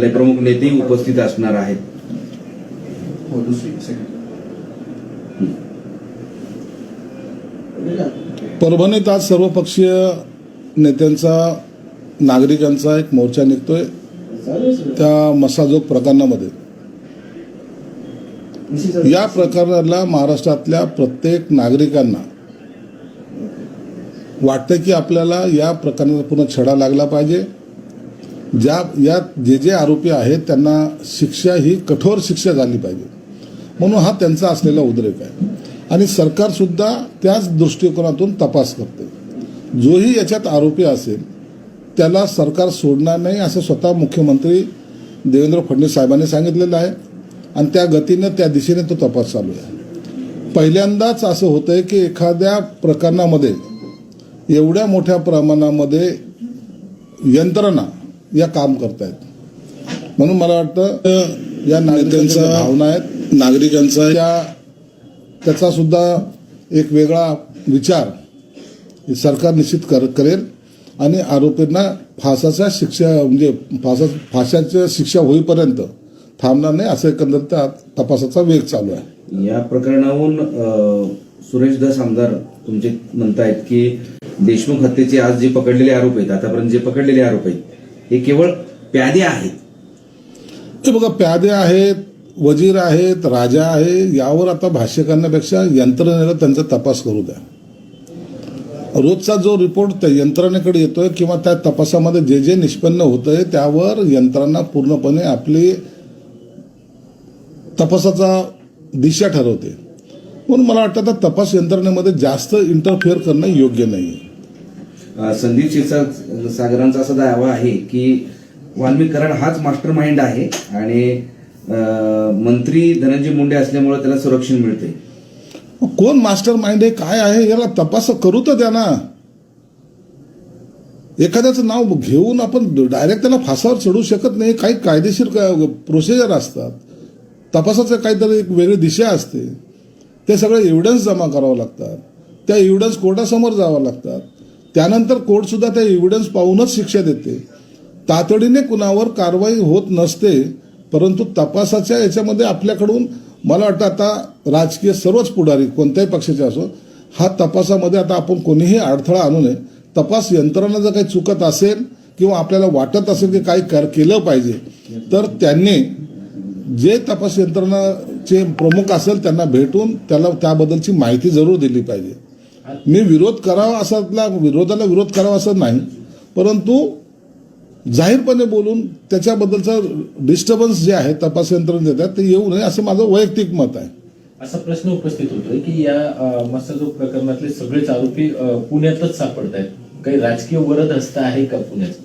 प्रमुख नेते उपस्थित असणार आहेत. हो दुसरी सेकंड परभणीत आज सर्वपक्षीय नेत्यांचा नागरिकांचा एक मोर्चा निघतोय. त्या मसाजोग प्रकरणामध्ये. या प्रकरणाला महाराष्ट्रातल्या प्रत्येक नागरिकांना वाटतं की आपल्याला या प्रकरणाचा पुन्हा छडा लागला पाहिजे. ज्या यात जे जे आरोपी आहेत त्यांना शिक्षा ही कठोर शिक्षा झाली पाहिजे. म्हणून हा त्यांचा असलेला उद्रेक आहे. आणि सरकारसुद्धा त्याच दृष्टिकोनातून तपास करते. जोही याच्यात आरोपी असेल त्याला सरकार सोडणार नाही असं स्वतः मुख्यमंत्री देवेंद्र फडणवीस साहेबांनी सांगितलेलं आहे. आणि त्या गतीनं त्या दिशेने तो तपास चालू आहे. पहिल्यांदाच असं होतं आहे की एखाद्या प्रकरणामध्ये एवढ्या मोठ्या प्रमाणामध्ये यंत्रणा या काम करतायत. म्हणून मला वाटतं या नागरिकांच्या भावना आहेत. नागरिकांचा त्या त्याचा सुद्धा एक वेगळा विचार सरकार निश्चित कर करेल. आणि आरोपींना फासाच्या शिक्षा म्हणजे फासा फाशाच्या शिक्षा होईपर्यंत थांबणार नाही असं एकंदर त्या तपासाचा वेग चालू आहे. या प्रकरणाहून सुरेश दस आमदार तुमचे म्हणतायत की देशमुख हत्येचे आज जे पकडलेले आरोप आहेत आतापर्यंत जे पकडलेले आरोप आहेत हे केवळ प्यादे आहेत. ते बघा प्यादे आहेत वजीर आहेत राजा आहे यावर आता भाष्य करण्यापेक्षा यंत्रणेला त्यांचा तपास करू द्या. रोजचा जो रिपोर्ट त्या यंत्रणेकडे येतोय किंवा त्या तपासामध्ये जे जे निष्पन्न होतंय त्यावर यंत्रणा पूर्णपणे आपली तपासाचा दिशा ठरवते. म्हणून मला वाटतं आता तपास यंत्रणेमध्ये जास्त इंटरफेअर करणं योग्य नाही आहे संदीप क्षीरसागर सागरांचा असा दावा आहे की वाल्मिक कराड हाच मास्टर माइंड आहे आणि मंत्री धनंजय मुंडे असल्यामुळे त्याला संरक्षण मिळते कोण मास्टर माइंड आहे? काय आहे? याला तपास करू तर द्या ना. एखाद्याचं नाव घेऊन आपण डायरेक्ट त्याला फासावर चढू शकत नाही. काही कायदेशीर प्रोसिजर असतात. तपासाचं काहीतरी एक वेगळी दिशा असते. ते सगळे एव्हिडन्स जमा करावं लागतात. त्या एव्हिडन्स कोर्टासमोर जावं लागतात. त्यानंतर कोर्टसुद्धा त्या एव्हिडन्स पाहूनच शिक्षा देते. तातडीने कुणावर कारवाई होत नसते परंतु तपासाच्या याच्यामध्ये आपल्याकडून मला वाटतं आता राजकीय सर्वच पुढारी कोणत्याही पक्षाचे असो हा तपासामध्ये आता आपण कोणीही अडथळा आणू नये. तपास यंत्रणा जर काही चुकत असेल किंवा आपल्याला वाटत असेल की काही कर केलं पाहिजे तर त्यांनी जे तपास यंत्रणाचे प्रमुख असेल त्यांना भेटून त्याला त्याबद्दलची माहिती जरूर दिली पाहिजे. मी विरोध करावा असातला विरोधाला विरोध करावा असं नाही. परंतु जाहीरपणे बोलून त्याच्याबद्दलचा डिस्टर्बन्स जे आहे तपास यंत्रणा देतात ते येऊ नये असं माझं वैयक्तिक मत आहे. असा प्रश्न उपस्थित होतोय की या मत्स्यजोग प्रकरणातले सगळेच आरोपी पुण्यातच सापडत आहेत काही राजकीय वरद हस्त आहे का पुण्याचं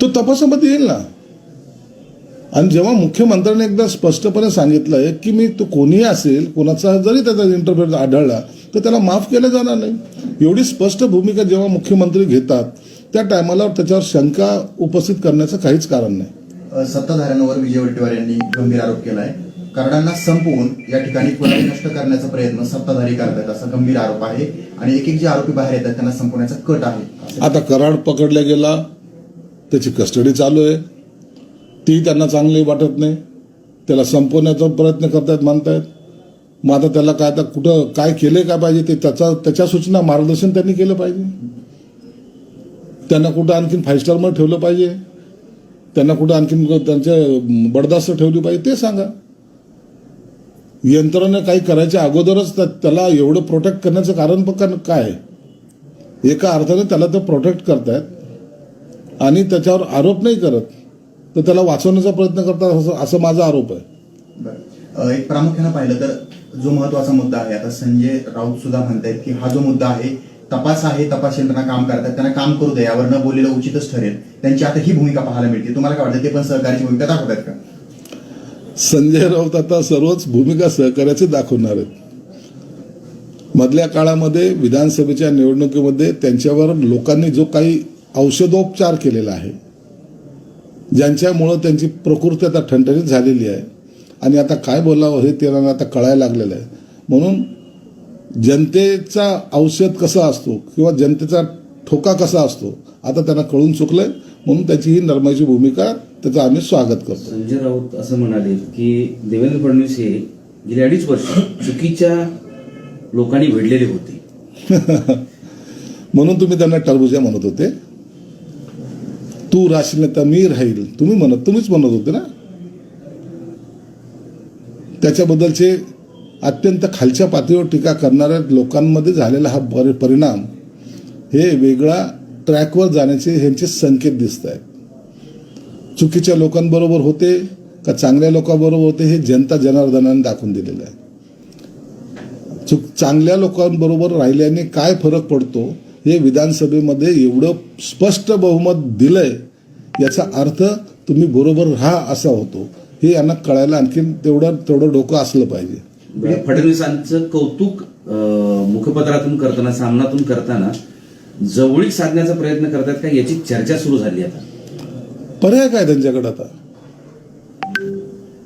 तो तपासामध्ये येईल ना. आणि जेव्हा मुख्यमंत्र्यांनी एकदा स्पष्टपणे सांगितलंय की मी तो कोणीही असेल कोणाचा जरी त्याचा इंटरफेअर आढळला तर त्याला माफ केलं जाणार नाही. एवढी स्पष्ट भूमिका जेव्हा मुख्यमंत्री घेतात त्या टायमाला त्याच्यावर शंका उपस्थित करण्याचं काहीच कारण नाही. सत्ताधाऱ्यांवर विजय वडेट्टीवार यांनी गंभीर आरोप केलाय. कराडांना संपवून या ठिकाणी पुरावे नष्ट करण्याचा प्रयत्न सत्ताधारी करतात असा गंभीर आरोप आहे आणि एक एक जे आरोपी बाहेर येतात त्यांना संपवण्याचा कट आहे. आता कराड पकडला गेला त्याची कस्टडी चालू आहे. ती त्यांना चांगली वाटत नाही. त्याला संपवण्याचा प्रयत्न करतायत म्हणतायत. मग आता त्याला काय आता कुठं काय केलं काय पाहिजे ते त्याचा त्याच्या सूचना मार्गदर्शन त्यांनी केलं पाहिजे. त्यांना कुठं आणखीन फाईव्ह स्टारमध्ये ठेवलं पाहिजे. त्यांना कुठं आणखीन त्यांचे बडदास्त ठेवली पाहिजे ते सांगा. यंत्रणा काही करायच्या अगोदरच त्या- त्याला एवढं प्रोटेक्ट करण्याचं कारण पण काय एका अर्थाने त्याला ते प्रोटेक्ट करतायत. आणि त्याच्यावर आरोप नाही करत. तर त्याला वाचवण्याचा प्रयत्न करतात असं असं माझा आरोप आहे. एक प्रामुख्यानं पाहिलं तर जो महत्त्वाचा मुद्दा आहे आता संजय राऊत सुद्धा म्हणतायत की हा जो मुद्दा आहे तपास आहे तपास यंत्रणा काम करतात त्यांना काम करू द्या यावर न बोललेलं उचितच ठरेल. त्यांची आता ही भूमिका पाहायला मिळते. तुम्हाला काय वाटतं ते पण सहकार्याची भूमिका दाखवतात का? संजय राऊत आता सर्वच भूमिका सहकार्याचे दाखवणार आहेत. मधल्या काळामध्ये विधानसभेच्या निवडणुकीमध्ये त्यांच्यावर लोकांनी जो काही औषधोपचार केलेला आहे ज्यांच्यामुळं त्यांची प्रकृती आता ठणठणीत झालेली आहे आणि आता काय बोलावं हे त्यांना आता कळायला लागलेलं आहे. म्हणून जनतेचा औषध कसा असतो किंवा जनतेचा ठोका कसा असतो आता त्यांना कळून चुकलंय. म्हणून त्याची ही नरमाईची भूमिका त्याचं आम्ही स्वागत करतो. संजय राऊत असं म्हणाले की देवेंद्र फडणवीस हे गेली अडीच वर्ष चुकीच्या लोकांनी भेडलेले होते. म्हणून तुम्ही त्यांना टरबुजा म्हणत होते. तू राशील नाही तर मी राहील. तुम्ही म्हणत तुम्हीच म्हणत होते ना? त्याच्याबद्दलचे अत्यंत खालच्या पातळीवर टीका करणाऱ्या लोकांमध्ये झालेला हा बरे परिणाम हे वेगळा ट्रॅकवर जाण्याचे ह्यांचे संकेत दिसत आहेत चुकीच्या लोकांबरोबर होते का चांगल्या लोकांबरोबर होते हे जनता जनार्दनाने दाखवून दिलेलं आहे. चुक चांगल्या लोकांबरोबर राहिल्याने काय फरक पडतो हे विधानसभेमध्ये एवढं स्पष्ट बहुमत दिलंय याचा अर्थ तुम्ही बरोबर राहा असा होतो. हे यांना कळायला आणखीन तेवढं तेवढं डोकं असलं पाहिजे. फडणवीसांचं कौतुक मुखपत्रातून करताना सामनातून करताना जवळीक साधण्याचा प्रयत्न करतात का? याची चर्चा सुरू झाली आता. पर्याय काय त्यांच्याकडे आता?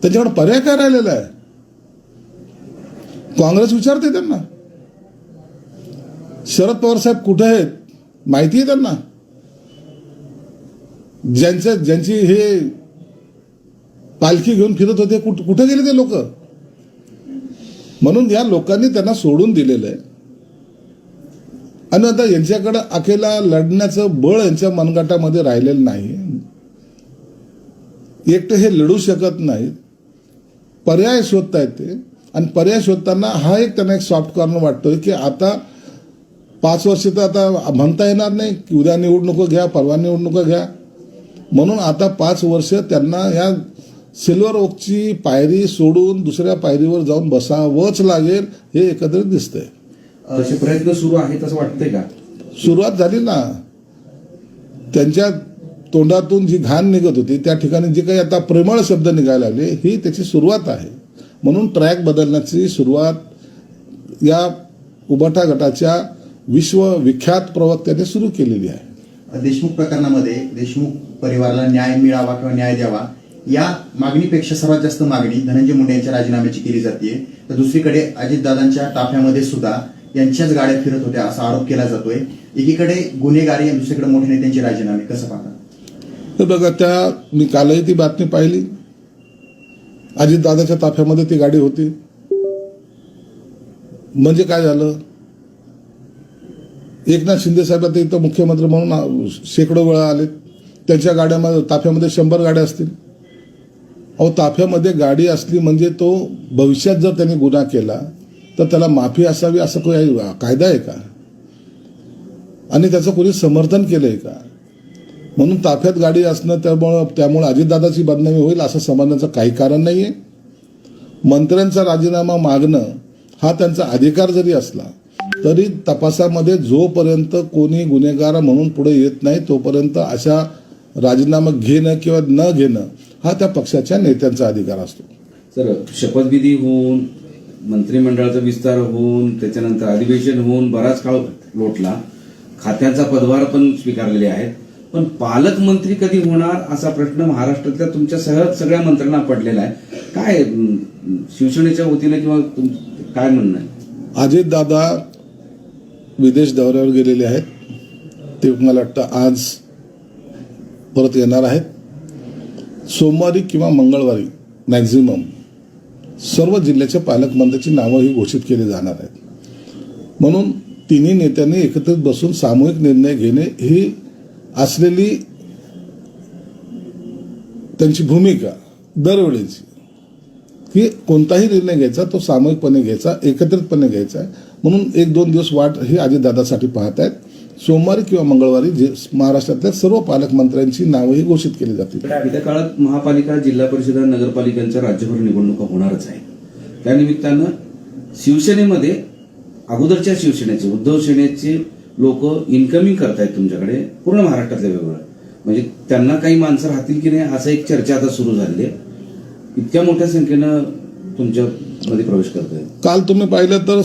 त्यांच्याकडे पर्याय काय राहिलेला आहे? काँग्रेस विचारते त्यांना. शरद पवार साहेब कुठे आहेत? माहिती आहे त्यांना. ज्यांच्या ज्यांची हे पालखी घेऊन फिरत होते. कुठ कुठे गेले ते लोक? म्हणून या लोकांनी त्यांना सोडून दिलेलं आहे. आणि आता यांच्याकडं अखेला लढण्याचं बळ यांच्या मनगटामध्ये राहिलेलं नाही. एकटे हे लढू शकत नाहीत. पर्याय शोधतायत ते. आणि पर्याय शोधताना हा एक त्यांना एक सॉफ्ट कॉर्नर वाटतोय की आता पाच वर्ष तर आता म्हणता येणार नाही की उद्या निवडणुका घ्या परवा निवडणुका घ्या. म्हणून आता पाच वर्ष त्यांना या सिल्वर ओकची पायरी सोडून दुसऱ्या पायरीवर जाऊन बसावंच लागेल हे एकत्रित दिसतंय. तसे प्रयत्न सुरू आहेत असं वाटतंय का? सुरुवात झाली ना. त्यांच्या तोंडातून जी घाण निघत होती त्या ठिकाणी जे काही आता प्रेमळ शब्द निघायला लागले ही त्याची सुरुवात आहे. म्हणून ट्रॅक बदलण्याची सुरुवात या उबाटा गटाच्या विश्वविख्यात प्रवक्त्याने सुरू केलेली आहे. देशमुख प्रकरणामध्ये देशमुख परिवाराला न्याय मिळावा किंवा न्याय द्यावा या मागणीपेक्षा सर्वात जास्त मागणी धनंजय मुंडे यांच्या राजीनाम्याची केली जाते तर दुसरीकडे अजितदादांच्या ताफ्यामध्ये सुद्धा यांच्याच गाड्या फिरत होत्या असा आरोप केला जातोय. एकीकडे गुन्हेगारी आणि दुसरीकडे मोठ्या नेत्यांचे राजीनामे. कसं पाहतात तर बघा त्या मी कालही ती बातमी पाहिली. अजितदादाच्या ताफ्यामध्ये ती गाडी होती. म्हणजे काय झालं? एकनाथ शिंदे साहेब आता इथं मुख्यमंत्री म्हणून शेकडो वेळा आले. त्यांच्या गाड्यामध्ये ताफ्यामध्ये शंभर गाड्या असतील. अहो ताफ्यामध्ये गाडी असली म्हणजे तो भविष्यात जर त्यांनी गुन्हा केला तर त्याला माफी असावी असं काही कायदा आहे का? आणि त्याचं कोणी समर्थन केलं आहे का? म्हणून ताफ्यात गाडी असणं त्यामुळं त्यामुळे अजितदादाची बदनामी होईल असं समजण्याचं काही कारण नाही आहे मंत्र्यांचा राजीनामा मागणं हा त्यांचा अधिकार जरी असला तरी तपासामध्ये जोपर्यंत कोणी गुन्हेगार म्हणून पुढे येत नाही तोपर्यंत अशा राजीनामा घेणं किंवा न घेणं हा त्या पक्षाच्या नेत्यांचा अधिकार असतो. तर शपथविधी होऊन मंत्रिमंडळाचा विस्तार होऊन त्याच्यानंतर अधिवेशन होऊन बराच काळ लोटला. खात्याचा पदभार पण स्वीकारलेले आहेत. पण पालकमंत्री कधी होणार असा प्रश्न महाराष्ट्रातल्या तुमच्या सह सगळ्या मंत्र्यांना पडलेला आहे. काय शिवसेनेच्या वतीने किंवा तुम- काय म्हणणं आहे? अजितदादा विदेश दौऱ्यावर गेलेले आहेत. ते मला वाटतं आज परत येणार आहेत. सोमवारी किंवा मंगळवारी मॅक्झिमम सर्व जिल्ह्याच्या पालकमंत्र्यांची नावं ही घोषित केली जाणार आहेत. म्हणून तिन्ही नेत्यांनी एकत्रित बसून सामूहिक निर्णय घेणे ही असलेली त्यांची भूमिका दरवेळेची. की कोणताही निर्णय घ्यायचा तो सामूहिकपणे घ्यायचा एकत्रितपणे घ्यायचा आहे. म्हणून एक दोन दिवस वाट ही आजी दादासाठी पाहत आहेत सोमवारी किंवा मंगळवारी जे महाराष्ट्रातल्या सर्व पालकमंत्र्यांची नावंही घोषित केली जातील. येत्या काळात महापालिका जिल्हा परिषद नगरपालिकांच्या राज्यभर निवडणुका होणारच आहे त्यानिमित्तानं शिवसेनेमध्ये अगोदरच्या शिवसेनेचे उद्धव सेनेचे लोक इन्कमिंग करतायत तुमच्याकडे पूर्ण महाराष्ट्रातल्या वेगवेगळं म्हणजे त्यांना काही माणसं राहतील की नाही असं एक चर्चा आता सुरू झालेली आहे. इतक्या मोठ्या संख्येनं तुमच्यामध्ये प्रवेश करताय. काल तुम्ही पाहिलं तर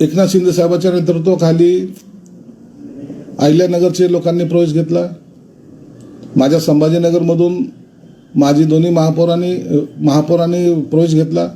एकनाथ शिंदे साहेबांच्या नेतृत्वाखाली अहिल्यानगरचे लोकांनी प्रवेश घेतला. माझ्या संभाजीनगरमधून माझी दोन्ही महापौरांनी महापौरांनी प्रवेश घेतला.